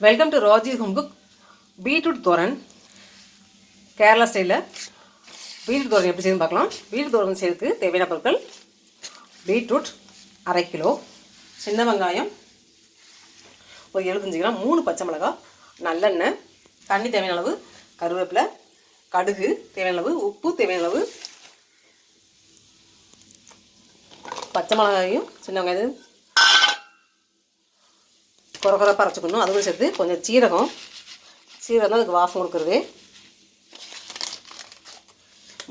Welcome to Raji home cook beetroot thoran Kerala ஸ்டைலில் beetroot toran எப்படி செய்யணும் பார்க்கலாம். பீட்ரூட் தோரன் செய்யறதுக்கு தேவையான பொருட்கள் பீட்ரூட் அரை கிலோ சின்ன வெங்காயம் ஒரு எழுபத்தஞ்சு கிராம் மூணு பச்சை மிளகாய் நல்லெண்ணெய் தண்ணி தேவையான அளவு கருவேப்பிலை கடுகு தேவையான அளவு உப்பு தேவையான அளவு பச்சை மிளகாயும் சின்ன வெங்காயம் குறகுறப்பாக அரைச்சிக்கணும் அதுவும் சேர்த்து கொஞ்சம் சீரகம். சீரகம் தான் அதுக்கு வாசம் கொடுக்குறது.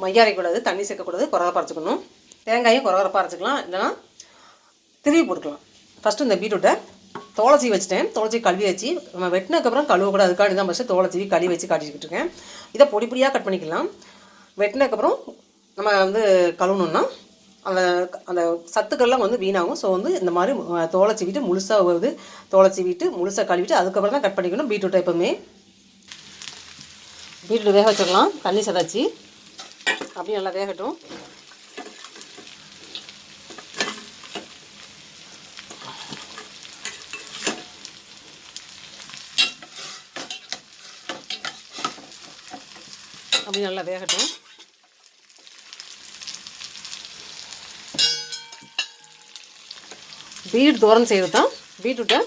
மையா அரைக்கக்கூடாது தண்ணி சேர்க்கக்கூடாது குறகுறப்பாக அரைச்சிக்கணும் தேங்காயும் குறகுறப்பாக அரைச்சிக்கலாம் இல்லைன்னா திருவி போட்டுக்கலாம். ஃபஸ்ட்டு இந்த பீட்ரூட்டை தோளச்சி வச்சுட்டேன். தோளச்சி கழுவி வச்சு நம்ம வெட்டினதுக்கப்புறம் கழுவக்கூடாது. அதுக்காண்டி தான் ஃபஸ்ட்டு தோளச்சி சீவி கழுவி வச்சு காட்டிக்கிட்டு இருக்கேன். இதை பொடி பொடியாக கட் பண்ணிக்கலாம். வெட்டினதுக்கப்புறம் நம்ம வந்து கழுவணுன்னா அந்த அந்த சத்துக்கள்லாம் வந்து வீணாகும். ஸோ வந்து இந்த மாதிரி தோலை சீவிட்டு முழுசாக வந்து தோலை சீவிட்டு முழுசாக கழுவிட்டு அதுக்கப்புறம் தான் கட் பண்ணிக்கணும். பீட்ரூட்டை எப்போவுமே. பீட்ரூட் வேக வச்சிடலாம். தண்ணி சதாச்சு. அப்படியே நல்லா வேகட்டும். அப்படி நல்லா வேகட்டும். பீட்ரூட் தோரம் செய்கிறது தான் பீட்ரூட்டை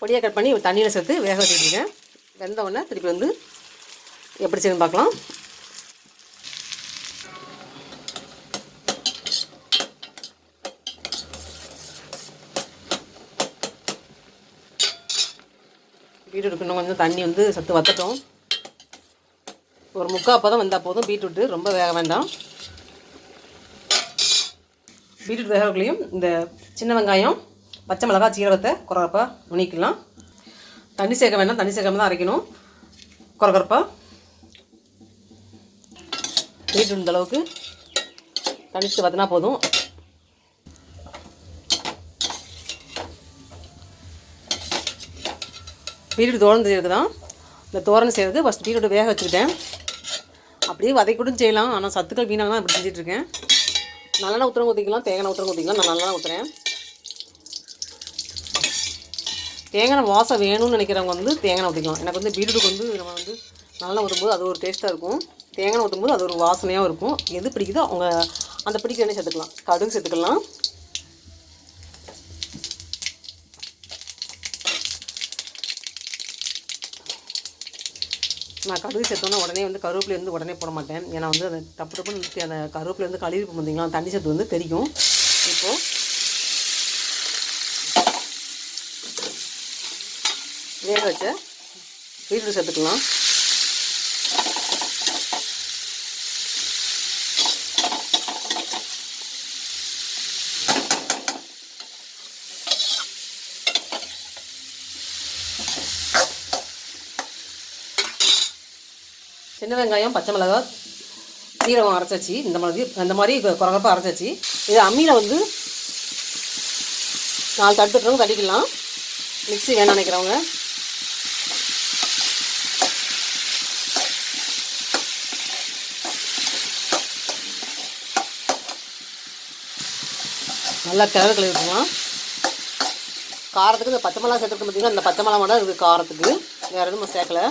பொடியாக கட் பண்ணி தண்ணியில் சேர்த்து வேக வச்சுருக்கேன் வெந்த உடனே திருப்பி வந்து எப்படி செய்யணும் பார்க்கலாம். பீட்ரூட் இன்னும் கொஞ்சம் தண்ணி வந்து சத்து வத்தட்டும். ஒரு முக்கால் பதம் வந்தால் போதும். பீட்ரூட்டு ரொம்ப வேக வேண்டாம். பீட்ரூட் வேகக்குள்ளேயும் இந்த சின்ன வெங்காயம் பச்சை மிளகாய் சீரகத்தை குறகரப்பாக நுணிக்கலாம் தண்ணி சேர்க்க வேண்டாம் தண்ணி சேர்க்காம தான் அரைக்கணும். குறகரப்பாக பீட்ரூட் இந்த அளவுக்கு தனித்து பார்த்தினா போதும். பீட்ரூட் தோரணம் செய்கிறது தான். இந்த தோரணம் செய்கிறது ஃபஸ்ட் பீட்ரூட் வேக வச்சுக்கிட்டேன். அப்படியே வதைக்கூடும் செய்யலாம். ஆனால் சத்துக்கள் வீணாக தான் இப்படி செஞ்சிட்ருக்கேன் நல்லெண்ணெய் ஊற்றுறவங்க ஊற்றிக்கலாம் தேங்காய் ஊற்றுறவங்க ஊற்றிக்கலாம் நான் நல்லெண்ணெய் ஊற்றுறேன் தேங்காய் வாசம் வேணும்னு நினைக்கிறவங்க வந்து தேங்காய் ஊற்றிக்கலாம் எனக்கு வந்து பீட்ரூட்டுக்கு வந்து நம்ம வந்து நல்லா ஊற்றும்போது அது ஒரு டேஸ்ட்டாக இருக்கும். தேங்காய் ஊற்றும்போது அது ஒரு வாசனையாகவும் இருக்கும். எது பிடிக்குதோ அவங்க அந்த பிடிக்கிற எண்ணெய் சேர்த்துக்கலாம். கடுகு சேர்த்துக்கலாம். நான் கடுகு சேர்த்தோன்னா உடனே வந்து கருவேப்பிலேருந்து உடனே போட மாட்டேன். ஏன்னா வந்து அந்த டப்பு டப்புன்னு அந்த கருவேப்பிலேருந்து கழுவி பார்த்தீங்களா தண்ணி சேர்த்து வந்து தெரியும். இப்போது வேக வச்ச வீட்டில் சேர்த்துக்கலாம். சின்ன வெங்காயம் பச்சை மிளகாய் சீரகம் அரைச்சாச்சு. இந்த மாதிரி இந்த மாதிரி குறகுறப்பாக அரைச்சாச்சு. இது அம்மியில் வந்து நாலு தட்டு விட்டுறவங்க தட்டிக்கலாம். மிக்ஸி வேணாம் நினைக்கிறவங்க. நல்லா கிளறு கிளறி காரத்துக்கு இந்த பச்சை மிளகா சேர்த்துட்டு பார்த்தீங்கன்னா இந்த பச்சை மிளகா மட்டும் இருக்குது காரத்துக்கு. வேறு எதுவும் சேர்க்கல.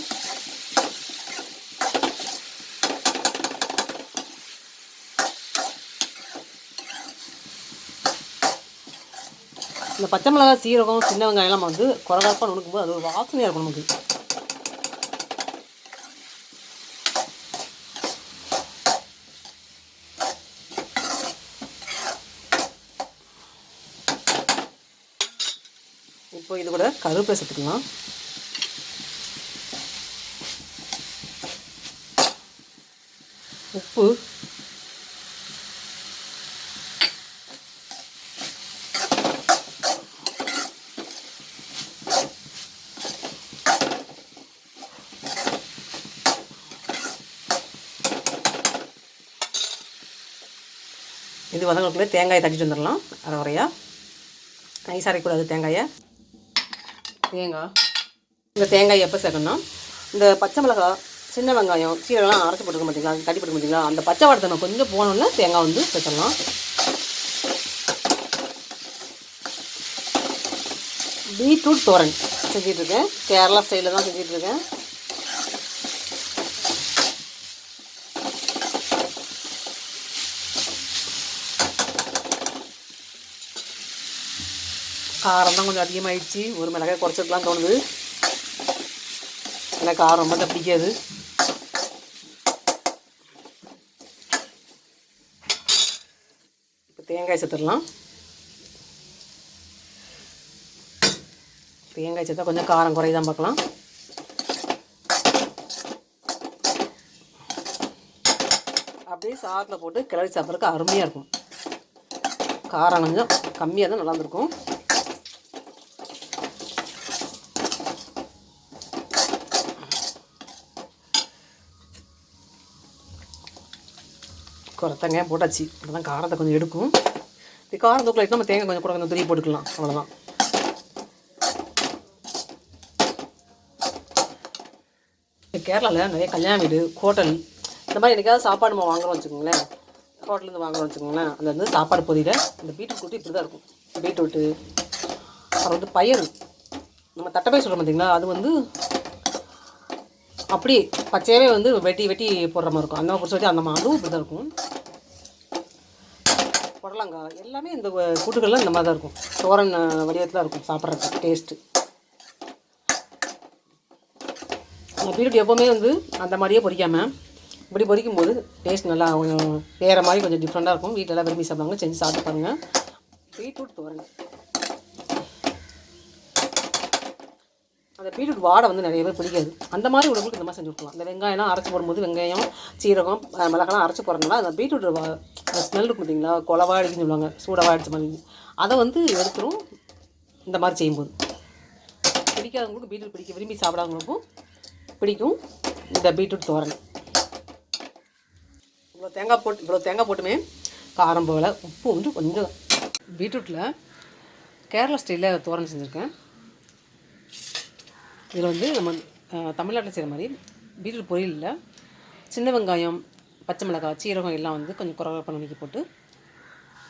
இந்த பச்சை மிளகாய் சீரகம் சின்ன வெங்காயம்லாம் எல்லாம் வந்து குறகரப்பாக நுணுக்கும்போது அது ஒரு வாசனையாக இருக்கும் நமக்கு. இப்போ இது கூட கருவேப்பிலை சேர்த்துக்கலாம். உப்பு இது வதங்களுக்குள்ளே தேங்காயை தட்டிட்டு வந்துடலாம் அரை குறையா நைஸ் அரைக்கூடாது தேங்காயை. தேங்காய் இந்த தேங்காய் எப்போ சேர்க்கணும்னா இந்த பச்சை மிளகாய் சின்ன வெங்காயம் சீரகம்லாம் அரைச்சி போட்டுக்க மாட்டீங்களா தட்டி போட்டுக்க மாட்டீங்களா அந்த பச்சை வாடத்தனை கொஞ்சம் போனோன்னே தேங்காய் வந்து சேர்த்துடலாம். பீட்ரூட் தோரன். செஞ்சிட்ருக்கேன் கேரளா ஸ்டைலில் தான் செஞ்சிட்ருக்கேன் காரம் தான் கொஞ்சம் அதிகமாகிடுச்சு ஒரு மிளகாய் குறைச்சிக்கலாம் தோணுது. எனக்கு காரம் ரொம்ப தான் பிடிக்காது. இப்போ தேங்காய் சேர்த்துடலாம் தேங்காய் சேர்த்தா கொஞ்சம் காரம் குறையதான் பார்க்கலாம். அப்படியே சாதத்தில் போட்டு கிளறி சாப்பிட்றதுக்கு அருமையாக இருக்கும். காரம் கொஞ்சம் கம்மியாக தான் நல்லா இருந்திருக்கும். குறைத்தங்க போட்டாச்சு. அப்போ காரத்தை கொஞ்சம் எடுக்கும். இது காரம் தூக்கில் நம்ம தேங்காய் கொஞ்சம் கூட கொஞ்சம் துருவி போட்டுக்கலாம். அவ்வளோதான் கேரளாவில் நிறைய கல்யாண வீடு ஹோட்டல் இந்த மாதிரி எனக்காவது சாப்பாடு நம்ம வாங்குறோம் வச்சுக்கோங்களேன். ஹோட்டலேருந்து வாங்குறோம் வச்சுக்கோங்களேன். அந்த வந்து சாப்பாடு பொதியில் இந்த பீட்ரூட் இப்படி தான் இருக்கும். பீட்ரூட்டு அப்புறம் வந்து பயிர் நம்ம தட்டப்பை சொல்கிறோம் பார்த்தீங்களா அது வந்து அப்படி பச்சையாகவே வந்து வெட்டி வெட்டி போடுற மாதிரி இருக்கும். அந்த மாதிரி பொறுத்த அந்த மாதிரி அதுவும் இப்படி தான் இருக்கும். புடலங்காய் எல்லாமே இந்த கூட்டுகள்லாம் இந்த மாதிரி தான் இருக்கும் தோரன் வடிவத்தில் இருக்கும் சாப்பிட்றதுக்கு டேஸ்ட்டு பீட்ரூட் எப்போவுமே வந்து அந்த மாதிரியே பொரிக்காமல் இப்படி பொரிக்கும் போது டேஸ்ட் நல்லா கொஞ்சம் வேறு மாதிரி கொஞ்சம் டிஃப்ரெண்ட்டாக இருக்கும். வீட்டிலலாம் விரும்பி சாப்பிடுவாங்க. செஞ்சு சாப்பிட்டு பாருங்கள் பீட்ரூட் தோரன் அந்த பீட்ரூட் வாடை வந்து நிறைய பேர் பிடிக்காது. அந்த மாதிரி உடம்புக்கு இந்த மாதிரி செஞ்சு கொடுக்கலாம். இந்த வெங்காயம்லாம் அரைச்சி போடும்போது வெங்காயம் சீரகம் மிளகாலாம் அரைச்சி போடுறதுனால அந்த பீட்ரூட் ஸ்மெல் இருக்கும் பார்த்தீங்களா குளவா அடிக்குன்னு சொல்லுவாங்க. சூடவா அடிச்ச மாதிரி. அதை வந்து எடுத்துரும். இந்த மாதிரி செய்யும்போது. பிடிக்காதவங்களுக்கு பீட்ரூட் பிடிக்க விரும்பி சாப்பிடாதவங்களுக்கும் பிடிக்கும். இந்த பீட்ரூட் தோரணை. இவ்வளோ தேங்காய் போட்டு இவ்வளோ தேங்காய் போட்டுமே காரம் போகல. உப்பு வந்து கொஞ்சம். பீட்ரூட்டில் கேரளா ஸ்டைலில் தோரணை செஞ்சுருக்கேன். இதில் வந்து நம்ம தமிழ்நாட்டில் செய்கிற மாதிரி பீட்ரூட் பொரியலில் சின்ன வெங்காயம் பச்சை மிளகாய் சீரகம் எல்லாம் வந்து கொஞ்சம் குறை நுணுக்கி போட்டு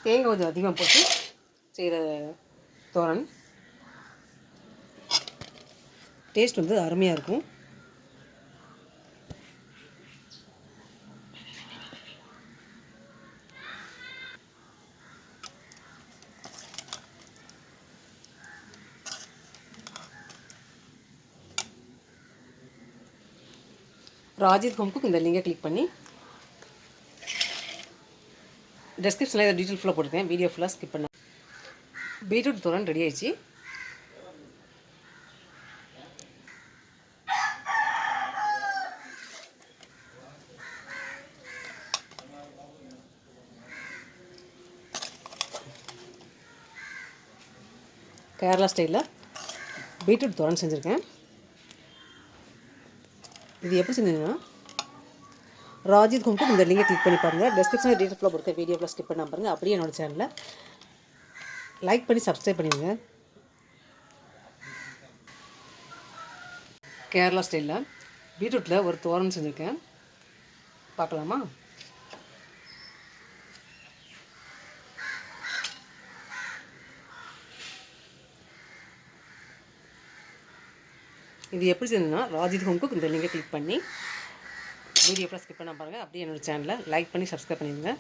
தேங்காய் கொஞ்சம் அதிகமாக போட்டு செய்கிற தோரன் டேஸ்ட் வந்து அருமையாக இருக்கும். ராஜித் ஹோம்க்கு இந்த லிங்கை கிளிக் பண்ணி டெஸ்கிரிப்ஷனில் இதை டீட்டெயில் ஃபுல்லாக போட்டிருக்கேன். வீடியோ ஃபுல்லாக ஸ்கிப் பண்ண. பீட்ரூட் தோரன் ரெடி ஆயிடுச்சு. கேரளா ஸ்டைலில் பீட்ரூட் தோரன் செஞ்சுருக்கேன். இது எப்படி செஞ்சீங்கன்னா ராஜித் ஹோம்க்கு இந்த லிங்கை கிளிக் பண்ணி பாருங்கள் டிஸ்கிரிப்ஷனில் டீட்டெயில் கொடுத்த வீடியோவில் ஸ்கிப் பண்ணால் பாருங்கள் அப்படியே என்னோடய சேனலில் லைக் பண்ணி சப்ஸ்கிரைப் பண்ணிடுங்க. கேரளா ஸ்டைலில் பீட்ரூட்டில் ஒரு தோரன் செஞ்சுருக்கேன். பார்க்கலாமா? இது எப்படி செஞ்சதுன்னா ராஜித் ஹோம் இந்த லிங்கை கிளிக் பண்ணி வீடியோ ஃபுல்லாக ஸ்கிப் பண்ண பாருங்கள் அப்படியே என்னோடய சேனலை லைக் பண்ணி சப்ஸ்கிரைப் பண்ணிடுங்க.